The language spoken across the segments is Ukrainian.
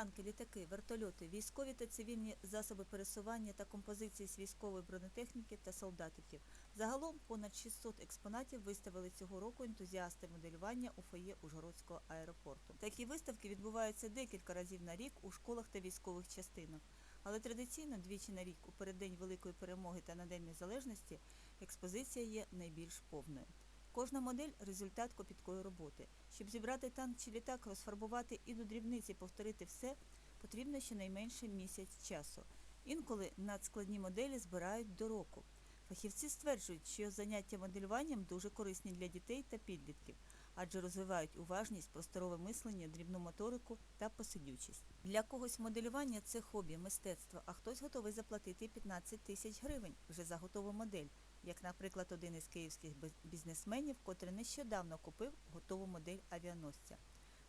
танки, літаки, вертольоти, військові та цивільні засоби пересування та композиції з військової бронетехніки та солдатиків. Загалом понад 600 експонатів виставили цього року ентузіасти моделювання у фоє Ужгородського аеропорту. Такі виставки відбуваються декілька разів на рік у школах та військових частинах. Але традиційно двічі на рік у переддень Великої перемоги та на День Незалежності експозиція є найбільш повною. Кожна модель результат копіткої роботи. Щоб зібрати танк чи літак, розфарбувати і до дрібниці повторити все, потрібно щонайменше місяць часу. Інколи надскладні моделі збирають до року. Фахівці стверджують, що заняття моделюванням дуже корисні для дітей та підлітків, адже розвивають уважність, просторове мислення, дрібну моторику та посидючість. Для когось моделювання це хобі, мистецтво, а хтось готовий заплатити 15 тисяч гривень вже за готову модель, як, наприклад, один із київських бізнесменів, котрий нещодавно купив готову модель авіаносця.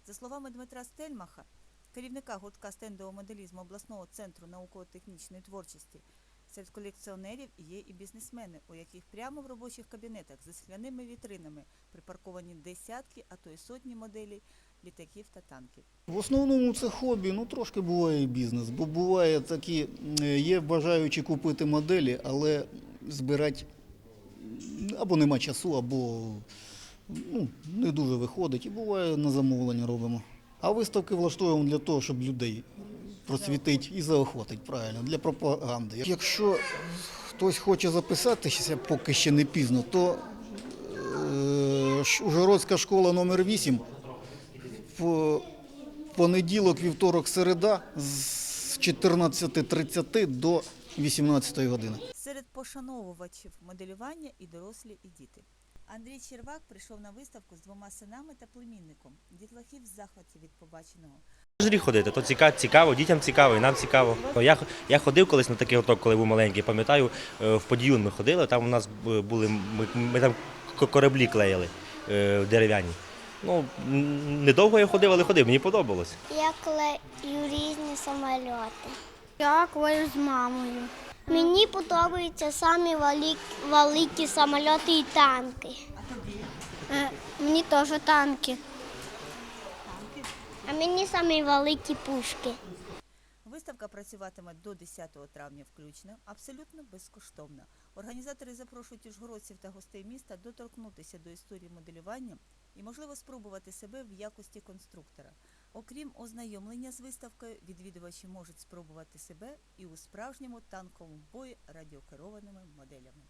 За словами Дмитра Стельмаха, керівника гуртка стендового моделізму обласного центру науково-технічної творчості, серед колекціонерів є і бізнесмени, у яких прямо в робочих кабінетах зі скляними вітринами припарковані десятки, а то й сотні моделей літаків та танків. В основному це хобі, ну трошки буває і бізнес, бо буває такі, е, є бажаючі купити моделі, але збирати або нема часу, або ну, не дуже виходить. І буває на замовлення робимо. А виставки влаштовуємо для того, щоб людей просвітить і заохотить, правильно, для пропаганди. Якщо хтось хоче записатися, поки ще не пізно, то е, Ужгородська школа номер 8 в понеділок, вівторок, середа з 14.30 до 18 години. Серед пошановувачів моделювання і дорослі, і діти. Андрій Червак прийшов на виставку з двома синами та племінником. Дітлахів в захваті від побаченого. Рік ходити, то цікаво, цікаво, дітям цікаво, і нам цікаво. Я, я ходив колись на такий гурток, коли був маленький, пам'ятаю, е, в Подіюн ми ходили, там у нас були, ми, ми там кораблі клеїли е, дерев'яні. Ну, недовго я ходив, але ходив, мені подобалось. Я клею різні самольоти. Я клею з мамою. Мені подобаються самі великі, самольоти і танки. Е, мені теж танки. А мені самі великі пушки. Виставка працюватиме до 10 травня включно, абсолютно безкоштовно. Організатори запрошують ужгородців та гостей міста доторкнутися до історії моделювання і, можливо, спробувати себе в якості конструктора. Окрім ознайомлення з виставкою, відвідувачі можуть спробувати себе і у справжньому танковому бої радіокерованими моделями.